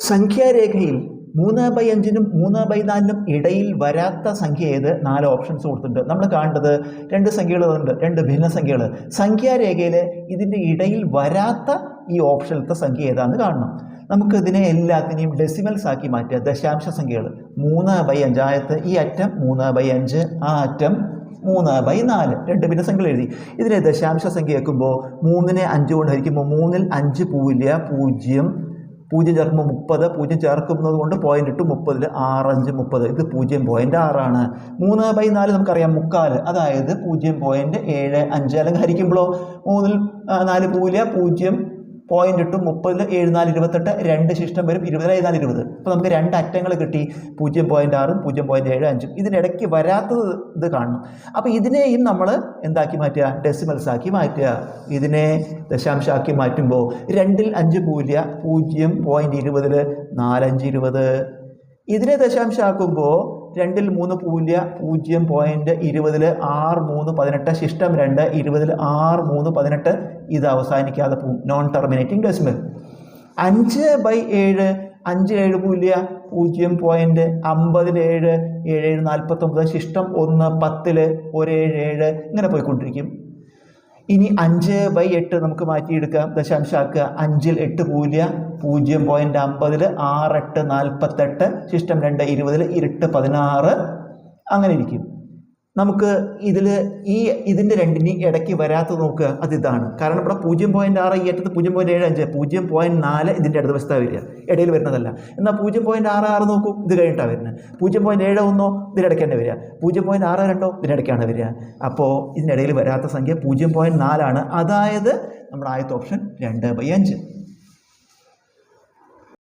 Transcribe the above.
സംഖ്യാരേഖയിൽ മൂന്ന് ബൈ അഞ്ചിനും മൂന്ന് ബൈ നാലിനും ഇടയിൽ വരാത്ത സംഖ്യ ഏത്? നാല് ഓപ്ഷൻസ് കൊടുത്തിട്ടുണ്ട്. നമ്മൾ കാണേണ്ടത് രണ്ട് സംഖ്യകളുണ്ട് രണ്ട് ഭിന്ന ഭിന്നസംഖ്യകൾ സംഖ്യാരേഖയിൽ ഇതിന്റെ ഇടയിൽ വരാത്ത ഈ ഓപ്ഷനിലത്തെ സംഖ്യ ഏതാണെന്ന് കാണണം. നമുക്ക് ഇതിനെ എല്ലാത്തിനെയും ഡെസിമൽസ് ആക്കി മാറ്റുക ദശാംശ സംഖ്യകൾ. മൂന്ന് ബൈ അഞ്ചായത്ത് ഈ അറ്റം മൂന്ന് ബൈ അഞ്ച് ആ അറ്റം മൂന്ന് ബൈ നാല്. രണ്ട് ഭിന്നസംഖ്യകൾ എഴുതി. ഇതിനെ ദശാംശ സംഖ്യ വെക്കുമ്പോൾ മൂന്നിനെ അഞ്ച് കൊണ്ട് ഹരിക്കുമ്പോൾ മൂന്നിൽ അഞ്ച് പൂവില്ല. പൂജ്യം പൂജ്യം ചേർക്കുമ്പോൾ മുപ്പത് പൂജ്യം ചേർക്കുന്നത് കൊണ്ട് പോയിന്റ് ഇട്ടു മുപ്പതിൽ ആറഞ്ച് മുപ്പത്. ഇത് പൂജ്യം പോയിന്റ് ആറാണ്. മൂന്ന് ബൈ നാല് നമുക്കറിയാം മുക്കാൽ അതായത് പൂജ്യം പോയിന്റ് ഏഴ് അഞ്ച്. അല്ലെങ്കിൽ ഹരിക്കുമ്പോഴോ മൂന്നിൽ നാല് പൂല പൂജ്യം പോയിന്റ് ഇട്ടു മുപ്പതിൽ ഏഴ് നാല് ഇരുപത്തെട്ട് രണ്ട് ശിഷ്ടം വരും ഇരുപത് ഏഴ് നാല് ഇരുപത്. അപ്പോൾ നമുക്ക് രണ്ട് അറ്റങ്ങൾ കിട്ടി. പൂജ്യം പോയിന്റ് ആറും പൂജ്യം പോയിന്റ് ഏഴ് അഞ്ചും. ഇതിനിടയ്ക്ക് വരാത്തത് ഇത് കാണണം. അപ്പോൾ ഇതിനെയും നമ്മൾ എന്താക്കി മാറ്റുക? ഡെസിമൽസ് ആക്കി മാറ്റുക. ഇതിനെ ദശാംശമാക്കി മാറ്റുമ്പോൾ രണ്ടിൽ അഞ്ച് പൂല്യ പൂജ്യം പോയിന്റ് ഇരുപതിൽ നാലഞ്ച് ഇരുപത്. ഇതിനെ ദശാംശമാക്കുമ്പോൾ രണ്ടിൽ മൂന്ന് പൂല്യ പൂജ്യം പോയിന്റ് ഇരുപതിൽ ആറ് മൂന്ന് പതിനെട്ട് ശിഷ്ടം രണ്ട് ഇരുപതിൽ ആറ് മൂന്ന് പതിനെട്ട് ഇത് അവസാനിക്കാതെ പോകും നോൺ ടെർമിനേറ്റിംഗ് ഡെസിമൽ അഞ്ച് ബൈ ഏഴ് അഞ്ച് ഏഴ് പൂല്യ പൂജ്യം പോയിന്റ് അമ്പതിൽ ഏഴ് ഏഴ് ഏഴ് നാൽപ്പത്തൊമ്പത് ശിഷ്ടം ഒന്ന് പത്തിൽ ഒരേഴ് ഏഴ് ഇങ്ങനെ പോയിക്കൊണ്ടിരിക്കും. ഇനി അഞ്ച് ബൈ എട്ട് നമുക്ക് മാറ്റിയെടുക്കാം. ദശാംശമാക്കുക അഞ്ചിൽ എട്ട് പൂല്യ പൂജ്യം പോയിന്റ് അമ്പതിൽ ആറ് എട്ട് നാൽപ്പത്തെട്ട് ശിഷ്ടം രണ്ട് ഇരുപതിൽ ഇരുട്ട് പതിനാറ്. അങ്ങനെ ഇരിക്കും. നമുക്ക് ഇതിൽ ഈ ഇതിന്റെ രണ്ടിന് ഇടയ്ക്ക് വരാത്തത് നോക്കുക അത് ഇതാണ്. കാരണം ഇവിടെ പൂജ്യം പോയിന്റ് ആറ് ഈ അറ്റത്ത് പൂജ്യം പോയിന്റ് ഏഴ് അഞ്ച് പൂജ്യം പോയിന്റ് നാല് ഇതിന്റെ അടുത്ത വശത്താണ് വരിക. ഇടയിൽ വരുന്നതല്ല. എന്നാൽ പൂജ്യം പോയിന്റ് ആറ് ആറ് നോക്കൂ ഇത് കഴിഞ്ഞിട്ടാണ് വരുന്നത്. പൂജ്യം പോയിന്റ് ഏഴ് ഒന്നോ ഇതിനിടയ്ക്ക് തന്നെ വരിക. പൂജ്യം പോയിന്റ് ആറ് രണ്ടോ ഇതിനിടയ്ക്കാണ് വരിക. അപ്പോൾ ഇതിനിടയിൽ വരാത്ത സംഖ്യ പൂജ്യം പോയിന്റ് നാലാണ്. അതായത് നമ്മുടെ ആദ്യത്തെ ഓപ്ഷൻ രണ്ട് ബൈ അഞ്ച്.